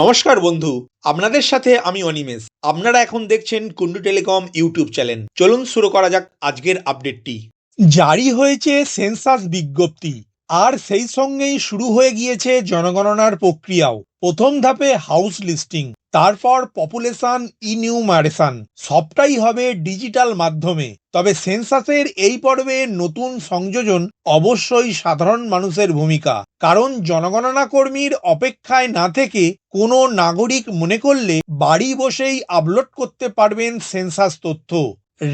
নমস্কার বন্ধু, আপনাদের সাথে আমি অনিমেষ। আপনারা এখন দেখছেন কুন্ডু টেলিকম ইউটিউব চ্যানেল। চলুন শুরু করা যাক আজকের আপডেটটি। জারি হয়েছে সেন্সাস বিজ্ঞপ্তি, আর সেই সঙ্গেই শুরু হয়ে গিয়েছে জনগণনার প্রক্রিয়াও। প্রথম ধাপে হাউস লিস্টিং। তারপর পপুলেশন ইনিউমারেশন সবটাই হবে ডিজিটাল মাধ্যমে। তবে সেন্সাসের এই পর্বে নতুন সংযোজন অবশ্যই সাধারণ মানুষের ভূমিকা। কারণ জনগণনা কর্মীর অপেক্ষায় না থেকে কোনো নাগরিক মনে করলে বাড়ি বসেই আপলোড করতে পারবেন সেন্সাস তথ্য।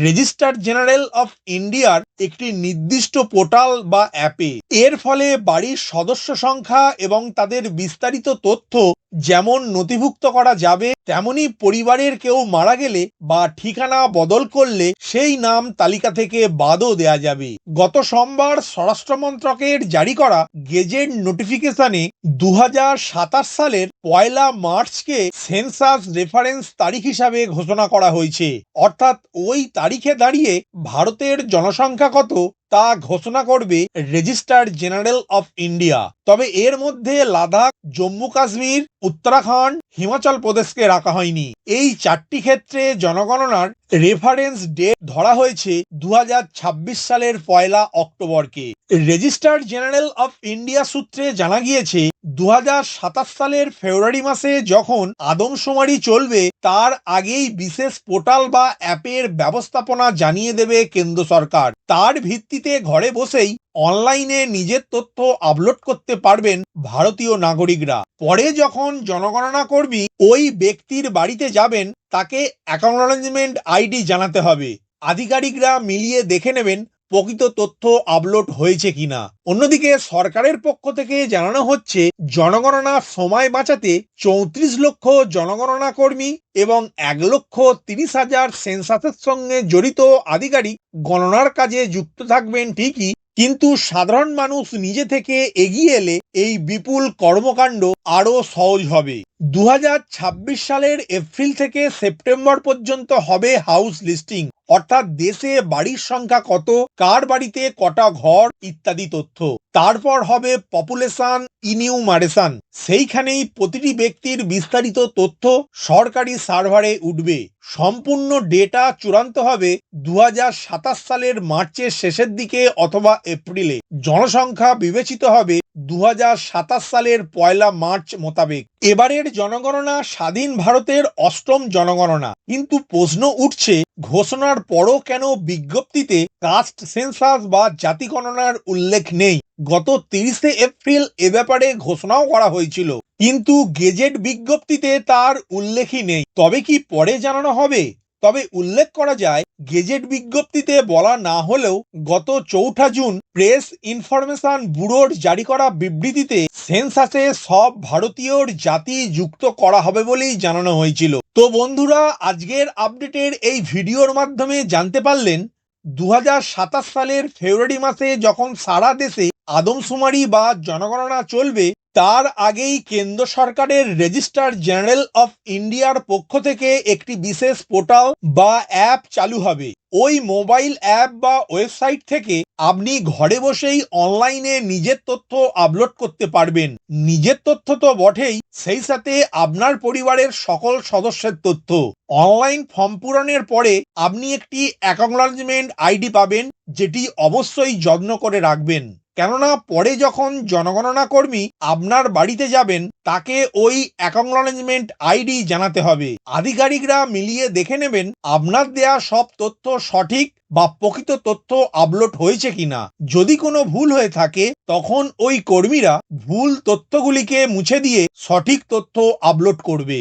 রেজিস্টার জেনারেল অফ ইন্ডিয়ার একটি নির্দিষ্ট পোর্টাল বা অ্যাপে। এর ফলে বাড়ির সদস্য সংখ্যা এবং তাদের বিস্তারিত তথ্য যেমন নথিভুক্ত করা যাবে তেমনি পরিবারের কেউ মারা গেলে বা ঠিকানা বদল করলে সেই নাম তালিকা থেকে বাদও দেয়া যাবে। গত সোমবার স্বরাষ্ট্র মন্ত্রকের জারি করা গেজেট নোটিফিকেশনে দু হাজার সাতাশ সালের পয়লা মার্চকে সেন্সাস রেফারেন্স তারিখ হিসাবে ঘোষণা করা হয়েছে। অর্থাৎ ওই তারিখে দাঁড়িয়ে ভারতের জনসংখ্যা কত তা ঘোষণা করবে রেজিস্টার জেনারেল অফ ইন্ডিয়া। তবে এর মধ্যে লাদাখ, জম্মু কাশ্মীর, উত্তরাখণ্ড, হিমাচল প্রদেশকে রাখা হয়নি। এই চারটি ক্ষেত্রে জনগণনার রেফারেন্স ডেট ধরা হয়েছে দু হাজার ছাব্বিশ সালের পয়লা অক্টোবরকে। রেজিস্টার জেনারেল অফ ইন্ডিয়া সূত্রে জানা গিয়েছে দু হাজার সাতাশ সালের ফেব্রুয়ারি মাসে যখন আদমশুমারি চলবে, তার আগেই বিশেষ পোর্টাল বা অ্যাপের ব্যবস্থাপনা জানিয়ে দেবে কেন্দ্র সরকার। তার ভিত্তিতে ঘরে বসেই অনলাইনে নিজের তথ্য আপলোড করতে পারবেন ভারতীয় নাগরিকরা। পরে যখন জনগণনা কর্মী ওই ব্যক্তির বাড়িতে যাবেন, তাকে অ্যাকনোলেজমেন্ট আইডি জানাতে হবে। আধিকারিকরা মিলিয়ে দেখে নেবেন প্রকৃত তথ্য আপলোড হয়েছে কিনা। অন্যদিকে সরকারের পক্ষ থেকে জানানো হচ্ছে, জনগণনা সময় বাঁচাতে চৌত্রিশ লক্ষ জনগণনা কর্মী এবং এক লক্ষ তিরিশ হাজার সেন্সাসের সঙ্গে জড়িত আধিকারিক গণনার কাজে যুক্ত থাকবেন ঠিকই। কিন্তু সাধারণ মানুষ নিজে থেকে এগিয়ে এলে এই বিপুল কর্মকাণ্ড আরও সহজ হবে। দু হাজার ছাব্বিশ সালের এপ্রিল থেকে সেপ্টেম্বর পর্যন্ত হবে হাউস লিস্টিং, অর্থাৎ দেশে বাড়ির সংখ্যা কত কার বাড়িতে কটা ঘর ইত্যাদি তথ্য? তারপর হবে পপুলেশন, ইনিউমারেশন। সেইখানেই প্রতিটি ব্যক্তির বিস্তারিত তথ্য সরকারি সার্ভারে উঠবে। সম্পূর্ণ ডেটা চূড়ান্ত হবে দুহাজার সাতাশ সালের মার্চের শেষের দিকে অথবা এপ্রিলে। জনসংখ্যা বিবেচিত হবে দু হাজার সাতাশ সালের পয়লা মার্চ মোতাবেক। এবারের জনগণনা স্বাধীন ভারতের অষ্টম জনগণনা। কিন্তু প্রশ্ন উঠছে, ঘোষণার পরও কেন বিজ্ঞপ্তিতে কাস্ট সেন্সাস বা জাতি গণনার উল্লেখ নেই। গত তিরিশে এপ্রিল এ ব্যাপারে ঘোষণাও করা হয়েছিল। কিন্তু গেজেট বিজ্ঞপ্তিতে তার উল্লেখই নেই। তবে কি পরে জানানো হবে? তবে উল্লেখ করা যায়, গেজেট বিজ্ঞপ্তিতে বলা না হলেও গত চৌঠা জুন প্রেস ইনফরমেশন ব্যুরোর জারি করা বিবৃতিতে সেন্সাসে সব ভারতীয়র জাতি যুক্ত করা হবে বলেই জানানো হয়েছিল। তো বন্ধুরা, আজকের আপডেটের এই ভিডিওর মাধ্যমে জানতে পারলেন দু হাজার সাতাশ সালের ফেব্রুয়ারি মাসে যখন সারা দেশে আদমশুমারি বা জনগণনা চলবে তার আগেই কেন্দ্র সরকারের রেজিস্টার জেনারেল অফ ইন্ডিয়ার পক্ষ থেকে একটি বিশেষ পোর্টাল বা অ্যাপ চালু হবে। ওই মোবাইল অ্যাপ বা ওয়েবসাইট থেকে আপনি ঘরে বসেই অনলাইনে নিজের তথ্য আপলোড করতে পারবেন। নিজের তথ্য তো বটেই, সেই সাথে আপনার পরিবারের সকল সদস্যের তথ্য। অনলাইন ফর্ম পূরণের পরে আপনি একটি অ্যাকনোলজমেন্ট আইডি পাবেন, যেটি অবশ্যই যত্ন করে রাখবেন। কেননা পরে যখন জনগণনা কর্মী আপনার বাড়িতে যাবেন, তাকে ওই অ্যাকনোলজমেন্ট আইডি জানাতে হবে। আধিকারিকরা মিলিয়ে দেখে নেবেন আপনার দেয়া সব তথ্য সঠিক বা প্রকৃত তথ্য আপলোড হয়েছে কিনা। যদি কোনো ভুল হয়ে থাকে, তখন ওই কর্মীরা ভুল তথ্যগুলিকে মুছে দিয়ে সঠিক তথ্য আপলোড করবে।